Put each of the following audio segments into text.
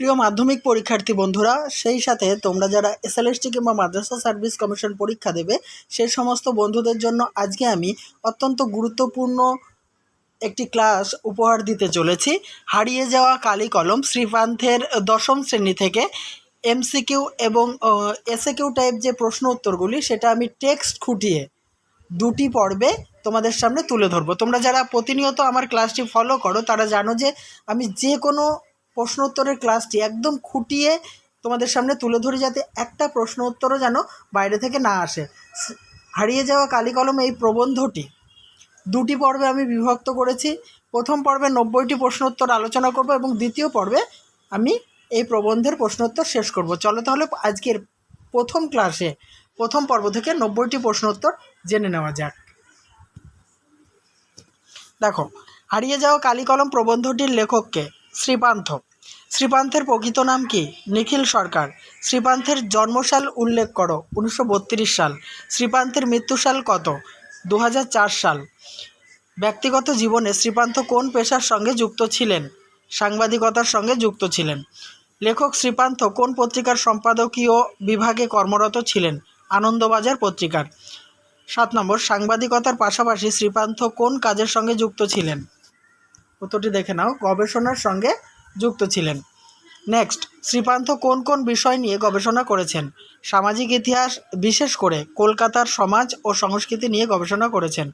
প্রিয় মাধ্যমিক পরীক্ষার্থী বন্ধুরা, সেই সাথে তোমরা যারা এসএলএসটি কিংবা মাদ্রাসা সার্ভিস কমিশন পরীক্ষা দেবে সেই সমস্ত বন্ধুদের জন্য আজকে আমি অত্যন্ত গুরুত্বপূর্ণ একটি ক্লাস উপহার দিতে চলেছি। হারিয়ে যাওয়া কালি কলম শ্রীপান্থের দশম শ্রেণি থেকে এমসিকিউ এবং এসএকিউ টাইপ যে প্রশ্ন উত্তরগুলি, সেটা আমি টেক্সট খুঁটিয়ে দুটি পর্বে তোমাদের সামনে তুলে ধরবো। তোমরা যারা প্রতিনিয়ত আমার ক্লাসটি ফলো করো, তারা জানো যে আমি যে কোনো প্রশ্ন উত্তরের ক্লাসটি একদম খুঁটিয়ে তোমাদের সামনে তুলে ধরি যাতে একটা প্রশ্ন উত্তরও যেন বাইরে থেকে না আসে। হারিয়ে যাওয়া কালি কলম এই প্রবন্ধটি। দুটি পর্বে আমি বিভক্ত করেছি। প্রথম পর্বে নব্বইটি প্রশ্নোত্তর আলোচনা করব এবং দ্বিতীয় পর্বে আমি এই প্রবন্ধের প্রশ্নোত্তর শেষ করব। চলো তাহলে আজকের প্রথম ক্লাসে, প্রথম পর্ব থেকে নব্বইটি প্রশ্নোত্তর জেনে নেওয়া যাক। দেখো, হারিয়ে যাওয়া কালি কলম প্রবন্ধটির লেখককে শ্রীপান্থ। শ্রীপান্থের প্রকৃত নাম কি? নিখিল সরকার। শ্রীপান্থের জন্মসাল উল্লেখ করো, উনিশশো বত্রিশ সাল। শ্রীপান্থের মৃত্যুসাল কত? দু হাজার চার সাল। ব্যক্তিগত জীবনে শ্রীপান্থ কোন পেশার সঙ্গে যুক্ত ছিলেন? সাংবাদিকতার সঙ্গে যুক্ত ছিলেন। লেখক শ্রীপান্থ কোন পত্রিকার সম্পাদকীয় বিভাগে কর্মরত ছিলেন? আনন্দবাজার পত্রিকার। সাত নম্বর, সাংবাদিকতার পাশাপাশি শ্রীপান্থ কোন কাজের সঙ্গে যুক্ত ছিলেন? উত্তরটি দেখে নাও। গবেষণার সঙ্গে যুক্ত ছিলেন। নেক্সট, শ্রীপান্থ কোন কোন বিষয় নিয়ে গবেষণা করেছেন? সামাজিক ইতিহাস বিশেষ করে কলকাতার সমাজ ও সংস্কৃতি নিয়ে গবেষণা করেছেন।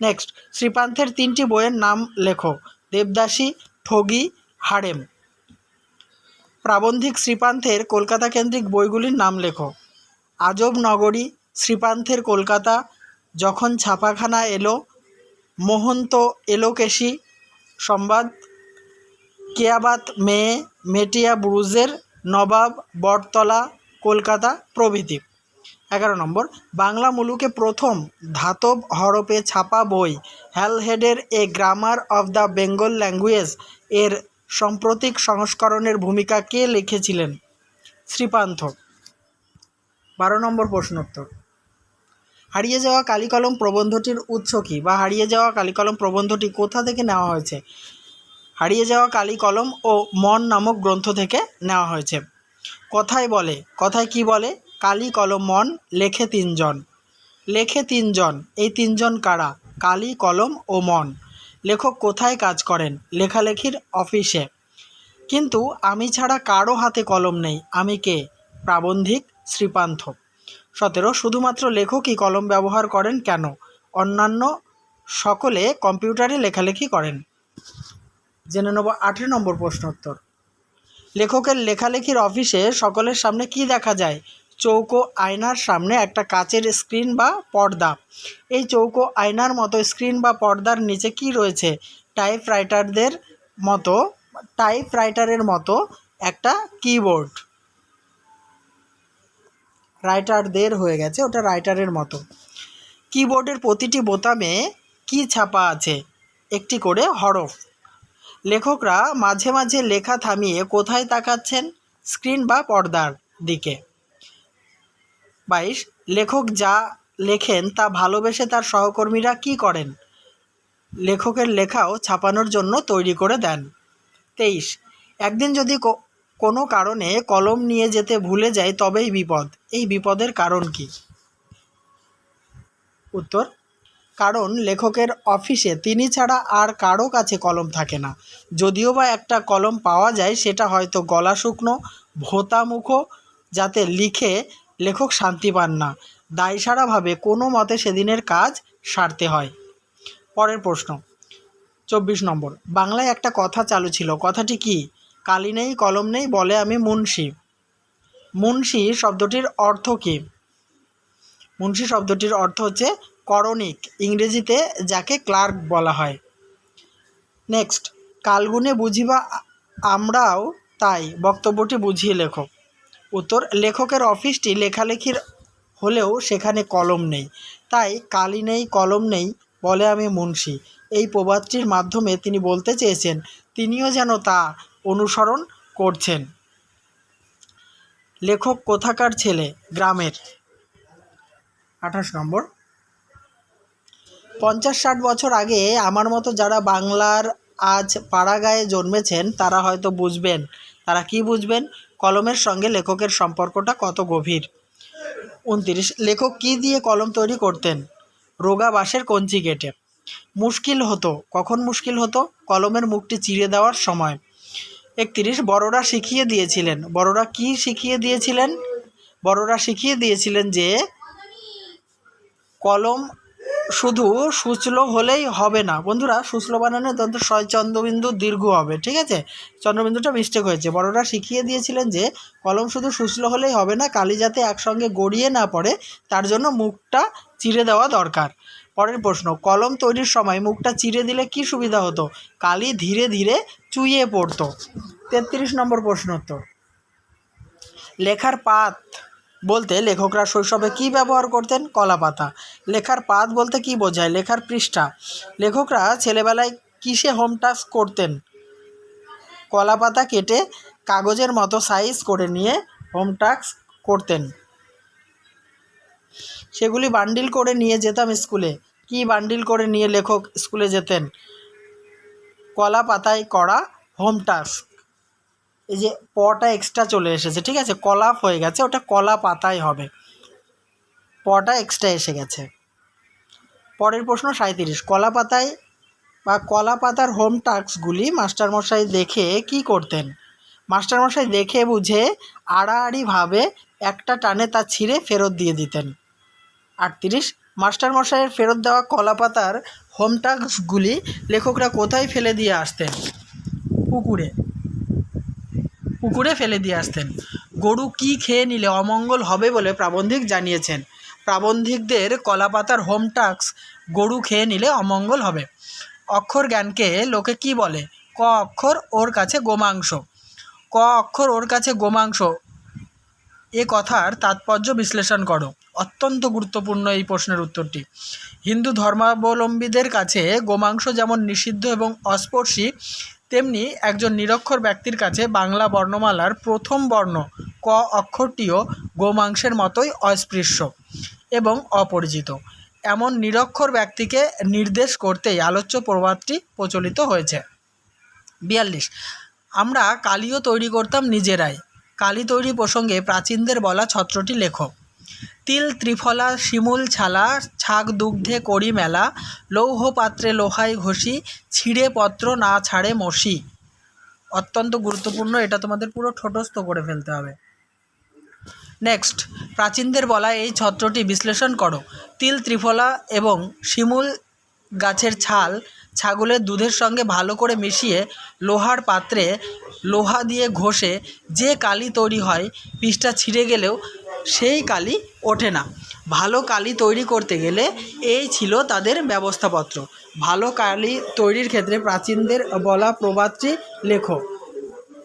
নেক্সট, শ্রীপান্থের তিনটি বইয়ের নাম লেখো। দেবদাসী, ঠগি হারেম প্রাবন্ধিক শ্রীপান্থের কলকাতা কেন্দ্রিক বইগুলির নাম লেখো। আজব নগরী, শ্রীপান্থের কলকাতা, যখন ছাপাখানা এলো, মোহন্ত এলোকেশী সংবাদ। কেয়াবাত মেয়ে মেটিয়া ব্রুজের নবাব বটতলা, কলকাতা প্রভৃতি। এগারো নম্বর, বাংলা মুলুকে প্রথম ধাতব হরপে ছাপা বই, হ্যালহেডের a grammar of the Bengal language এর সাম্প্রতিক সংস্করণের ভূমিকা কে লিখেছিলেন? শ্রীপান্থ। বারো নম্বর প্রশ্নোত্তর। হারিয়ে যাওয়া কালিকলম প্রবন্ধটির উৎস কী বা হারিয়ে যাওয়া কালিকলম প্রবন্ধটি কোথা থেকে নেওয়া হয়েছে? হারিয়ে যাওয়া কালি কলম ও মন নামক গ্রন্থ থেকে নেওয়া হয়েছে। কথায় বলে, কথায় কি বলে? কালি কলম মন লেখে তিনজন। লেখে তিনজন। এই তিনজন কারা? কালি কলম ও মন। লেখক কোথায় কাজ করেন? লেখালেখির অফিসে। কিন্তু আমি ছাড়া কারও হাতে কলম নেই। আমি কে? প্রাবন্ধিক, শ্রীপান্থ। সতেরো, শুধুমাত্র লেখকই কলম ব্যবহার করেন কেন? অন্যান্য সকলে কম্পিউটারে লেখালেখি করেন। জেনে নেব আঠেরো নম্বর প্রশ্নোত্তর। লেখকের লেখালেখির অফিসে সকলের সামনে কি দেখা যায়? চৌকো আয়নার সামনে একটা কাচের স্ক্রিন বা পর্দা। এই চৌকো আয়নার মতো স্ক্রিন বা পর্দার নিচে কি রয়েছে? টাইপরাইটারদের মতো, টাইপরাইটারের মতো একটা কিবোর্ড। রাইটারদের হয়ে গেছে, ওটা রাইটারের মতো। কিবোর্ডের প্রতিটি বোতামে কি ছাপা আছে? একটি করে হরফ। লেখকরা মাঝে মাঝে লেখা থামিয়ে কোথায় তাকাচ্ছেন? স্ক্রিন বা পর্দার দিকে। বাইশ, লেখক যা লেখেন তা ভালোবেসে তার সহকর্মীরা কি করেন? লেখকের লেখাও ছাপানোর জন্য তৈরি করে দেন। তেইশ, একদিন যদি কোনো কারণে কলম নিয়ে যেতে ভুলে যায় তবেই বিপদ। এই বিপদের কারণ কি? উত্তর, কারণ লেখকের অফিসে তিনি ছাড়া আর কারও কাছে কলম থাকে না। যদিও বা একটা কলম পাওয়া যায়, সেটা হয়তো গলা শুকনো, ভোতা মুখো, যাতে লিখে লেখক শান্তি পান না। দায়সারাভাবে কোনো মতে সেদিনের কাজ সারতে হয়। পরের প্রশ্ন, চব্বিশ নম্বর, বাংলায় একটা কথা চালু ছিল। কথাটি কি? কালি নেই, কলম নেই, বলে আমি মুন্সি। মুন্সি শব্দটির অর্থ কী? মুন্সি শব্দটির অর্থ হচ্ছে করণিক, ইংরেজিতে যাকে ক্লার্ক বলা হয়। নেক্সট কালগুনে বুঝিবা আমরাও তাই, বক্তব্যটি বুঝিয়ে লেখো। উত্তর, লেখকের অফিসটি লেখালেখির হলেও সেখানে কলম নেই। তাই, কালি নেই, কলম নেই, বলে আমি মুন্সি। এই প্রবাদটির মাধ্যমে তিনি বলতে চেয়েছেন, তিনিও যেন তা অনুসরণ করছেন। লেখক কোথাকার ছেলে? গ্রামের। আঠাশ নম্বর। পঞ্চাশ ষাট বছর আগে আমার মতো যারা বাংলার আজ পাড়াগাঁয়ে জন্মেছেন, তারা হয়তো বুঝবেন। তারা কি বুঝবেন? কলমের সঙ্গে লেখকের সম্পর্কটা কত গভীর। উনতিরিশ। লেখক কি দিয়ে কলম তৈরি করতেন? রোগা বাঁশের কঞ্চি কেটে। মুশকিল হতো। কখন মুশকিল হতো? কলমের মুখটি চিরে দেওয়ার সময়। একত্রিশ, বড়রা শিখিয়ে দিয়েছিলেন। বড়রা কি শিখিয়ে দিয়েছিলেন? বড়রা শিখিয়ে দিয়েছিলেন যে, কলম শুধু সুচলো হলেই হবে না। বন্ধুরা, সুচলো বানানো তন্ত্র চন্দ্রবিন্দু দীর্ঘ হবে, ঠিক আছে? চন্দ্রবিন্দুটা মিস্টেক হয়েছে। বড়রা শিখিয়ে দিয়েছিলেন যে, কলম শুধু সুচলো হলেই হবে না, কালি যাতে একসঙ্গে গড়িয়ে না পড়ে, তার জন্য মুখটা চিরে দেওয়া দরকার। পরের প্রশ্ন, কলম তৈরির সময় মুখটা চিরে দিলে কি সুবিধা হতো? কালি ধীরে ধীরে চুইয়ে পড়তো। তেত্রিশ নম্বর প্রশ্ন উত্তর। লেখার পাত বলতে লেখকরা শৈশবে কি ব্যবহার করতেন? কলা পাতা। লেখার পাত বলতে কি বোঝায়? লেখার পৃষ্ঠা। লেখকরা ছেলেবেলায় কিসে হোম টাস্ক করতেন? কলা পাতা কেটে কাগজের মতো সাইজ করে নিয়ে হোম টাস্ক করতেন। সেগুলি বান্ডিল করে নিয়ে যেতাম স্কুলে। কি বান্ডিল করে নিয়ে লেখক স্কুলে যেতেন? কলা পাতায় করা হোম টাস্ক। এই যে পটা এক্সট্রা চলে এসেছে, ঠিক আছে? কলাপ হয়ে গেছে, ওটা কলা পাতায় হবে। পটা এক্সট্রা এসে গেছে। পরের প্রশ্ন সাঁইত্রিশ। কলা পাতায় বা কলা পাতার হোম টাস্কগুলি মাস্টারমশাই দেখে কি করতেন? মাস্টারমশাই দেখে বুঝে আড়াআড়িভাবে একটা টানে তা ছিঁড়ে ফেরত দিয়ে দিতেন। আটত্রিশ। মাস্টারমশাইয়ের ফেরত দেওয়া কলা পাতার হোম লেখকরা কোথায় ফেলে দিয়ে আসতেন? পুকুরে। পুকুরে ফেলে দিয়ে আসতেন। গরু কি খেয়ে নিলে অমঙ্গল হবে বলে প্রাবন্ধিক জানিয়েছেন। প্রাবন্ধিকদের কলাপাতার হোম টাস্ক গরু খেয়ে নিলে অমঙ্গল হবে। অক্ষর জ্ঞানকে লোকে কি বলে? ক অক্ষর ওর কাছে গোমাংস। ক অক্ষর ওর কাছে গোমাংস। এ কথার তাৎপর্য বিশ্লেষণ করো। অত্যন্ত গুরুত্বপূর্ণ এই প্রশ্নের উত্তরটি। হিন্দু ধর্মাবলম্বীদের কাছে গোমাংস যেমন নিষিদ্ধ এবং অস্পর্শী, তেমনি একজন নিরক্ষর ব্যক্তির কাছে বাংলা বর্ণমালার প্রথম বর্ণ ক অক্ষরটিও গোমাংসের মতোই অস্পৃশ্য এবং অপরিচিত। এমন নিরক্ষর ব্যক্তিকে নির্দেশ করতেই আলোচ্য প্রবাদটি প্রচলিত হয়েছে। বিয়াল্লিশ। আমরা কালিও তৈরি করতাম নিজেরাই। কালি তৈরি প্রসঙ্গে প্রাচীনদের বলা ছত্রটি লেখো। তিল, ত্রিফলা, শিমুল, ছালা, ছাগ দুগ্ধে করি মেলা, লৌহ পাত্রে লোহায় ঘষি, ছিঁড়ে পত্র না ছাড়ে মসি। অত্যন্ত গুরুত্বপূর্ণ, এটা তোমাদের পুরো ঠোঁটস্থ করে ফেলতে হবে। নেক্সট প্রাচীনদের বলা এই ছত্রটি বিশ্লেষণ করো। তিল, ত্রিফলা এবং শিমুল গাছের ছাল ছাগলের দুধের সঙ্গে ভালো করে মিশিয়ে লোহার পাত্রে লোহা দিয়ে ঘষে যে কালি তৈরি হয় পিসটা ছিঁড়ে গেলেও সেই কালি ওঠে না। ভালো কালি তৈরি করতে গেলে এই ছিল তাদের ব্যবস্থাপত্র। ভালো কালি তৈরির ক্ষেত্রে প্রাচীনদের বলা প্রবাদটি লেখো।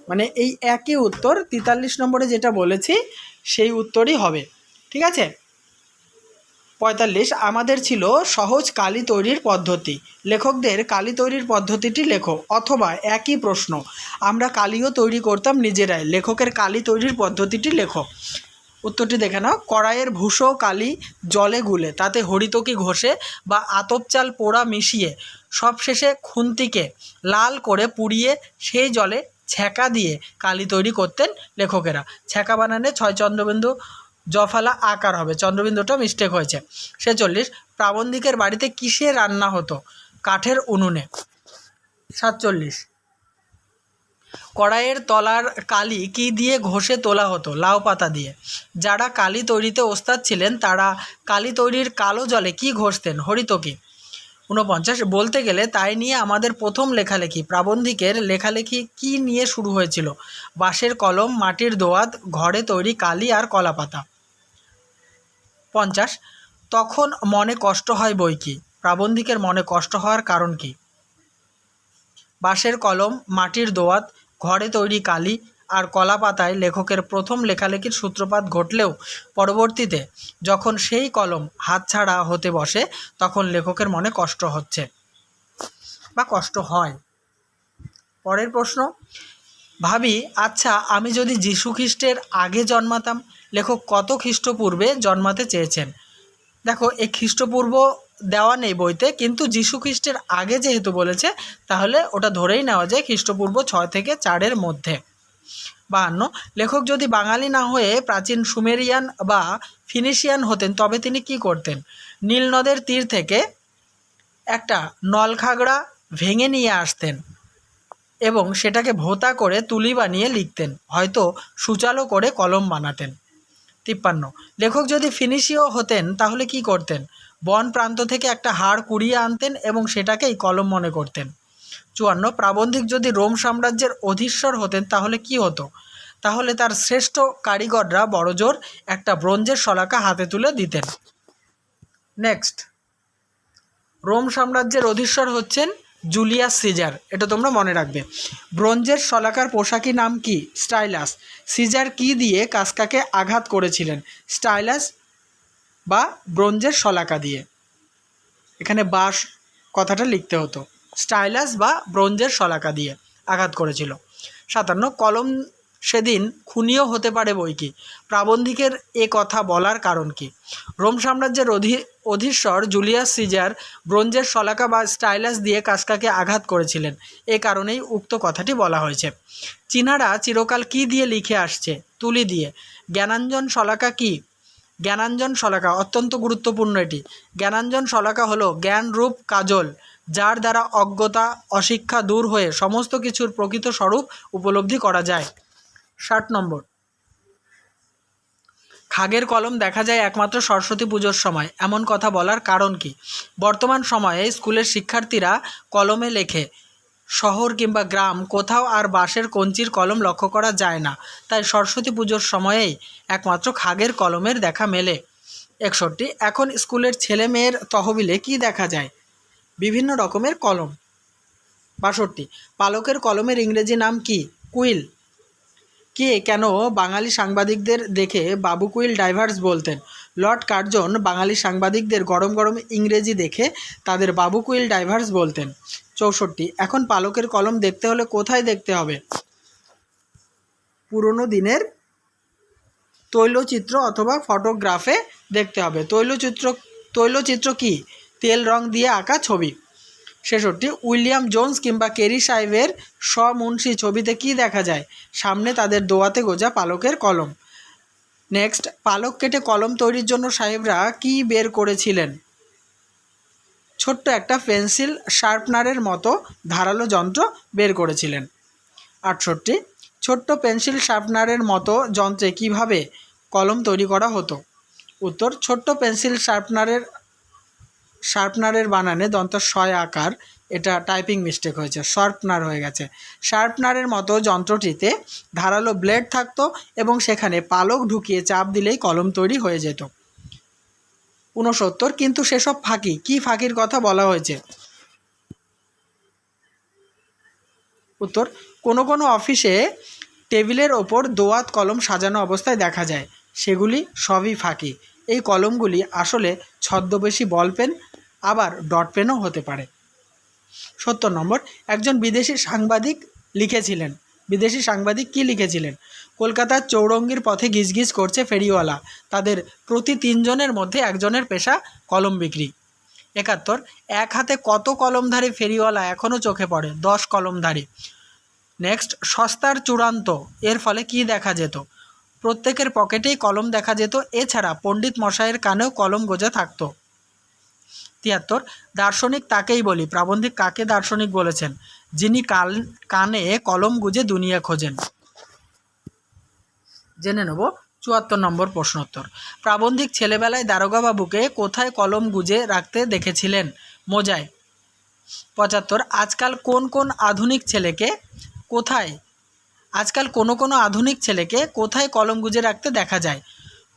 মানে এই একই উত্তর তেতাল্লিশ নম্বরে যেটা বলেছি, সেই উত্তরই হবে। ঠিক আছে? পঁয়তাল্লিশ আমাদের ছিল সহজ কালি তৈরির পদ্ধতি। লেখকদের কালি তৈরির পদ্ধতিটি লেখো, অথবা একই প্রশ্ন, আমরা কালিও তৈরি করতাম নিজেরাই, লেখকের কালি তৈরির পদ্ধতিটি লেখো। উত্তরটি দেখে নাও, কড়াইয়ের ভুষো কালি জলে গুলে, তাতে হরিতকি ঘষে বা আতপ চাল পোড়া মিশিয়ে সবশেষে খুন্তিকে লাল করে পুড়িয়ে সেই জলে ছ্যাঁকা দিয়ে কালি তৈরি করতেন লেখকেরা। ছ্যাঁকা বানানে ছয় চন্দ্রবিন্দু জফালা আকার হবে। চন্দ্রবিন্দুটা মিস্টেক হয়েছে। ছেচল্লিশ, প্রাবন্ধিকের বাড়িতে কিসে রান্না হতো? কাঠের উনুনে। সাতচল্লিশ, কড়াইয়ের তলার কালি কি দিয়ে ঘষে তোলা হতো? লাউ পাতা দিয়ে। যারা কালি তৈরিতে ওস্তাদ ছিলেন, তারা কালি তৈরির কালো জলে কি ঘষতেন? হরিতকি। ঊনপঞ্চাশ বলতে গেলে তাই নিয়ে আমাদের প্রথম লেখালেখি, প্রাবন্ধিকের লেখালেখি কি নিয়ে শুরু হয়েছিল? বাঁশের কলম, মাটির দোয়াত ঘরে তৈরি কালি আর কলাপাতা। পঞ্চাশ, তখন মনে কষ্ট হয় বই কি? প্রাবন্ধিকের মনে কষ্ট হওয়ার কারণ কি? বাঁশের কলম, মাটির দোয়াত ঘরে তৈরি কালি আর কলা পাতায় লেখকের প্রথম লেখালেখির সূত্রপাত ঘটলেও পরবর্তীতে যখন সেই কলম হাতছাড়া হতে বসে, তখন লেখকের মনে কষ্ট হচ্ছে। বা কষ্ট হয়। পরের প্রশ্ন, ভাবি আচ্ছা আমি যদি যীশু খ্রিস্টের আগে জন্মাতাম, লেখক কত খ্রিস্টপূর্বে জন্মাতে চেয়েছেন? দেখো এই খ্রিস্টপূর্ব দেওয়া নেই বইতে, কিন্তু যীশু খ্রিস্টের আগে যেহেতু বলেছে, তাহলে ওটা ধরেই নেওয়া যায় খ্রিস্টপূর্ব ছয় থেকে চারের মধ্যে। বাহান্ন। লেখক যদি বাঙালি না হয়ে প্রাচীন সুমেরিয়ান বা ফিনিশিয়ান হতেন, তবে তিনি কি করতেন? নীল নদের তীর থেকে একটা নলখাগড়া ভেঙে নিয়ে আসতেন এবং সেটাকে ভোতা করে তুলি বানিয়ে লিখতেন, হয়তো সুচালো করে কলম বানাতেন। তিপ্পান্ন। লেখক যদি ফিনিশীয় হতেন, তাহলে কি করতেন? বন প্রান্ত থেকে একটা হাড় কুড়িয়ে আনতেন এবং সেটাকেই কলম মনে করতেন। চুয়ান্ন। প্রাবন্ধিক যদি রোম সাম্রাজ্যের অধীশ্বর হতেন, তাহলে কি হতো? তাহলে তার শ্রেষ্ঠ কারিগররা বড়জোর একটা ব্রোঞ্জের শলাকা হাতে তুলে দিতেন। নেক্সট। রোম সাম্রাজ্যের অধীশ্বর হচ্ছেন জুলিয়াস সিজার। এটা তোমরা মনে রাখবে। ব্রোঞ্জের শলাকার পোশাকি নাম কি? স্টাইলাস। সিজার কি দিয়ে কাসকাকে আঘাত করেছিলেন? স্টাইলাস বা ব্রোঞ্জের শলাকা দিয়ে। এখানে বাস কথাটা লিখতে হতো। স্টাইলাস বা ব্রোঞ্জের শলাকা দিয়ে আঘাত করেছিল। সাতান্ন, কলম সেদিন খুনিও হতে পারে বই কি? প্রাবন্ধিকের এ কথা বলার কারণ কি? রোম সাম্রাজ্যের অধি, অধীশ্বর জুলিয়াস সিজার ব্রোঞ্জের শলাকা বা স্টাইলাস দিয়ে কাসকাকে আঘাত করেছিলেন। এ কারণেই উক্ত কথাটি বলা হয়েছে। চীনারা চিরকাল কি দিয়ে লিখে আসছে? তুলি দিয়ে। জ্ঞানাঞ্জন শলাকা কি? জ্ঞানাঞ্জন শলাকা অত্যন্ত গুরুত্বপূর্ণ এটি। জ্ঞানাঞ্জন শলাকা হলো জ্ঞানরূপ কাজল। যার দ্বারা অজ্ঞতা, অশিক্ষা দূর হয়ে সমস্ত কিছুর প্রকৃত স্বরূপ উপলব্ধি করা যায়। ষাট নম্বর। খাগের কলম দেখা যায় একমাত্র সরস্বতী পুজোর সময়। এমন কথা বলার কারণ কি? বর্তমান সময়ে স্কুলের শিক্ষার্থীরা কলমে লেখে, শহর কিংবা গ্রাম, কোথাও আর বাঁশের কঞ্চির কলম লক্ষ্য করা যায় না। তাই সরস্বতী পুজোর সময়েই একমাত্র খাগের কলমের দেখা মেলে। একষট্টি, এখন স্কুলের ছেলে মেয়ের তহবিলে কি দেখা যায়? বিভিন্ন রকমের কলম। বাষট্টি, পালকের কলমের ইংরেজি নাম কি? কুইল। কে কেন বাঙালি সাংবাদিকদের দেখে বাবু কুইল ডাইভার্স বলতেন? লর্ড কার্জন বাঙালি সাংবাদিকদের গরম গরম ইংরেজি দেখে তাদের বাবু কুইল ডাইভার্স বলতেন। চৌষট্টি, এখন পালকের কলম দেখতে হলে কোথায় দেখতে হবে? পুরনো দিনের তৈলচিত্র অথবা ফটোগ্রাফে দেখতে হবে। তৈলচিত্র তৈলচিত্র কি? তেল রং দিয়ে আঁকা ছবি। ছেষট্টি, উইলিয়াম জোন্স কিংবা কেরি সাহেবের স্বমুন্সী ছবিতে কি দেখা যায়? সামনে তাদের দোয়াতে গোজা পালকের কলম। নেক্সট, পালক কেটে কলম তৈরির জন্য সাহেবরা কি বের করেছিলেন? ছোট্ট একটা পেন্সিল শার্পনারের মতো ধারালো যন্ত্র বের করেছিলেন। আটষট্টি, ছোট্ট পেন্সিল শার্পনারের মতো যন্ত্রে কীভাবে কলম তৈরি করা হতো? উত্তর, ছোট্ট পেন্সিল শার্পনারের শার্পনারের বানানে দন্ত শয় আকার, এটা টাইপিং মিস্টেক হয়েছে, শার্পনার হয়ে গেছে। শার্পনারের মতো যন্ত্রটিতে ধারালো ব্লেড থাকতো এবং সেখানে পালক ঢুকিয়ে চাপ দিলেই কলম তৈরি হয়ে যেত। ঊনসত্তর, কিন্তু সেসব ফাঁকি, কি ফাঁকির কথা বলা হয়েছে? উত্তর, কোনো কোনো অফিসে টেবিলের ওপর দোয়াত কলম সাজানো অবস্থায় দেখা যায়। সেগুলি সবই ফাঁকি। এই কলমগুলি আসলে ছদ্মবেশী বল পেন আবার ডট পেনও হতে পারে। সত্তর নম্বর, একজন বিদেশি সাংবাদিক লিখেছিলেন। বিদেশি সাংবাদিক কি লিখেছিলেন? কলকাতার চৌরঙ্গির পথে গিজগিজ করছে ফেরিওয়ালা। তাদের প্রতি তিনজনের মধ্যে একজনের পেশা কলম বিক্রি। একাত্তর, এক হাতে কত কলমধারী ফেরিওয়ালা এখনও চোখে পড়ে? দশ কলমধারী। নেক্সট, সস্তার চূড়ান্ত। এর ফলে কি দেখা যেত? প্রত্যেকের পকেটেই কলম দেখা যেত। এছাড়া পণ্ডিত মশাইয়ের কানেও কলম গোজা থাকতো। তিয়াত্তর, দার্শনিক তাকেই বলি, প্রাবন্ধিক কাকে দার্শনিক বলেছেন? যিনি কাল, কানে কলম গুজে দুনিয়া খোঁজেন। জেনে নেব, চুয়াত্তর নম্বর প্রশ্নোত্তর। প্রাবন্ধিক ছেলেবেলায় দারোগাবাবুকে কোথায় কলম গুজে রাখতে দেখেছিলেন? মোজায়। পঁচাত্তর, আজকাল কোন কোন আধুনিক ছেলেকে কোথায়, আজকাল কোনো কোনো আধুনিক ছেলেকে কোথায় কলম গুজে রাখতে দেখা যায়?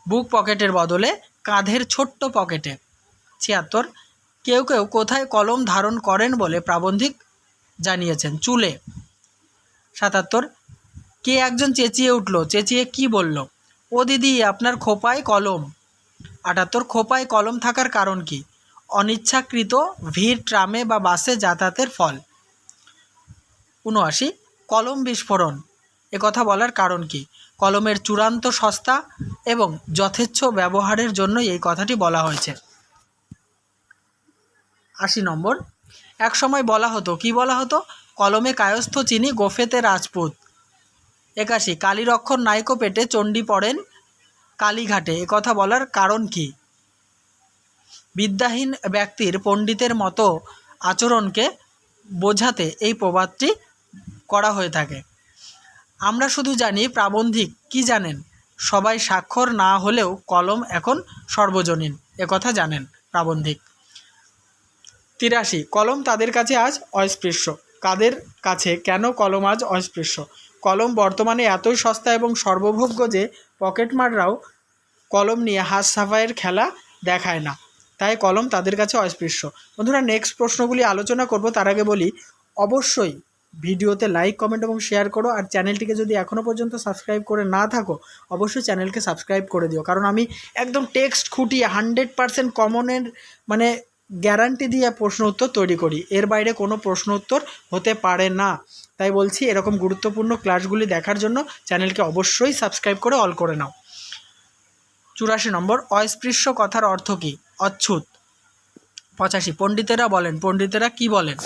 বুক পকেটের বদলে কাঁধের ছোট্ট পকেটে। ছিয়াত্তর কেউ কেউ কোথায় কলম ধারণ করেন বলে প্রাবন্ধিক জানিয়েছেন। চুলে। সাতাত্তর, কে একজন চেঁচিয়ে উঠল, চেঁচিয়ে কি বলল? ও দিদি, আপনার খোপায় কলম। আটাত্তর, খোপায় কলম থাকার কারণ কি? অনিচ্ছাকৃত ভিড়, ট্রামে বা বাসে যাতায়াতের ফল। উনআশি, কলম বিস্ফোরণ। কথা বলার কারণ কি? কলমের চূড়ান্ত সস্তা এবং যথেচ্ছ ব্যবহারের জন্য এই কথাটি বলা হয়েছে। আশি নম্বর। এক সময় বলা হতো, কি বলা হতো? কলমে কায়স্থ চিনি গোফেতে রাজপুত। একাশি কালীর অক্ষর নাইকো পেটে চণ্ডী পড়েন কালীঘাটে একথা বলার কারণ কি? বিদ্যাহীন ব্যক্তির পণ্ডিতের মতো আচরণকে বোঝাতে এই প্রবাদটি করা হয়ে থাকে। আমরা শুধু জানি প্রাবন্ধিক, কি জানেন? সবাই স্বাক্ষর না হলেও কলম এখন সর্বজনীন একথা জানেন প্রাবন্ধিক। তিরাশি। কলম তাদের কাছে আজ অস্পৃশ্য। কাদের কাছে? কেন কলম আজ অস্পৃশ্য? কলম বর্তমানে এতই সস্তা এবং সর্বভোগ্য যে পকেটমাররাও কলম নিয়ে হাত সাফাইয়ের খেলা দেখায় না। তাই কলম তাদের কাছে অস্পৃশ্য। বন্ধুরা নেক্সট প্রশ্নগুলি আলোচনা করব, তার আগে বলি, অবশ্যই ভিডিওতে লাইক কমেন্ট এবং শেয়ার করো আর চ্যানেলটিকে যদি এখনও পর্যন্ত সাবস্ক্রাইব করে না থাকো, অবশ্যই চ্যানেলকে সাবস্ক্রাইব করে দিও। কারণ আমি একদম টেক্সট খুঁটিয়ে হান্ড্রেড পারসেন্ট কমনের মানে গ্যারান্টি দিয়ে প্রশ্ন উত্তর তৈরি করি। এর বাইরে কোনো প্রশ্ন উত্তর হতে পারে না। তাই বলছি, এরকম গুরুত্বপূর্ণ ক্লাসগুলি দেখার জন্য চ্যানেলকে অবশ্যই সাবস্ক্রাইব করে অল করে নাও। চুরাশি নম্বর, অস্পৃশ্য কথার অর্থ কী? অচ্ছুত। পঁচাশি, পণ্ডিতেরা বলেন, পণ্ডিতেরা কি বলেন?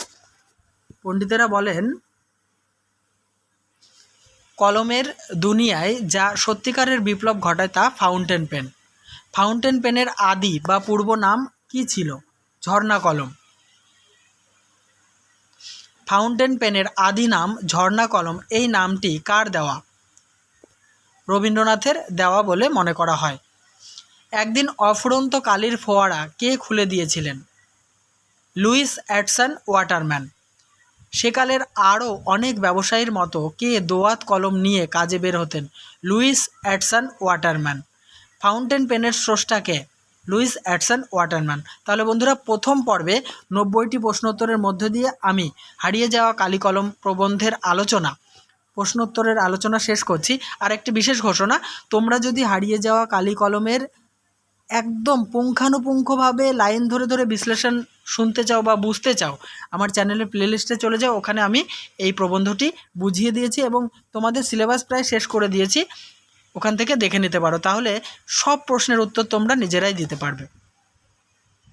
পণ্ডিতেরা বলেন, কলমের দুনিয়ায় যা সত্যিকারের বিপ্লব ঘটায় তা ফাউন্টেন পেন ফাউন্টেন পেনের আদি বা পূর্ব নাম কি ছিল? ঝর্ণা কলম। ফাউন্টেন পেনের আদি নাম ঝর্ণা কলম। এই নামটি কার দেওয়া? রবীন্দ্রনাথের দেওয়া বলে মনে করা হয়। একদিন অফুরন্ত কালির ফোয়ারা কে খুলে দিয়েছিলেন? Lewis Edson Waterman. সেকালের আরও অনেক ব্যবসায়ীর মতো কে দোয়াত কলম নিয়ে কাজে বের হতেন? Luis Edson waterman. ফাউন্টেন পেনের স্রষ্টাকে লুইস অ্যাডসন ওয়াটারম্যান। তাহলে বন্ধুরা, প্রথম পর্বে নব্বইটি প্রশ্নোত্তরের মধ্য দিয়ে আমি হারিয়ে যাওয়া কালি কলম প্রবন্ধের আলোচনা, প্রশ্নোত্তরের আলোচনা শেষ করছি। আর একটি বিশেষ ঘোষণা, তোমরা যদি হারিয়ে যাওয়া কালি কলমের একদম পুঙ্খানুপুঙ্খভাবে লাইন ধরে ধরে বিশ্লেষণ শুনতে চাও বা বুঝতে চাও, আমার চ্যানেলের প্লেলিস্টে চলে যাও, ওখানে আমি এই প্রবন্ধটি বুঝিয়ে দিয়েছি এবং তোমাদের সিলেবাস প্রায় শেষ করে দিয়েছি। ওখান থেকে দেখে নিতে পারো। তাহলে সব প্রশ্নের উত্তর তোমরা নিজেরাই দিতে পারবে।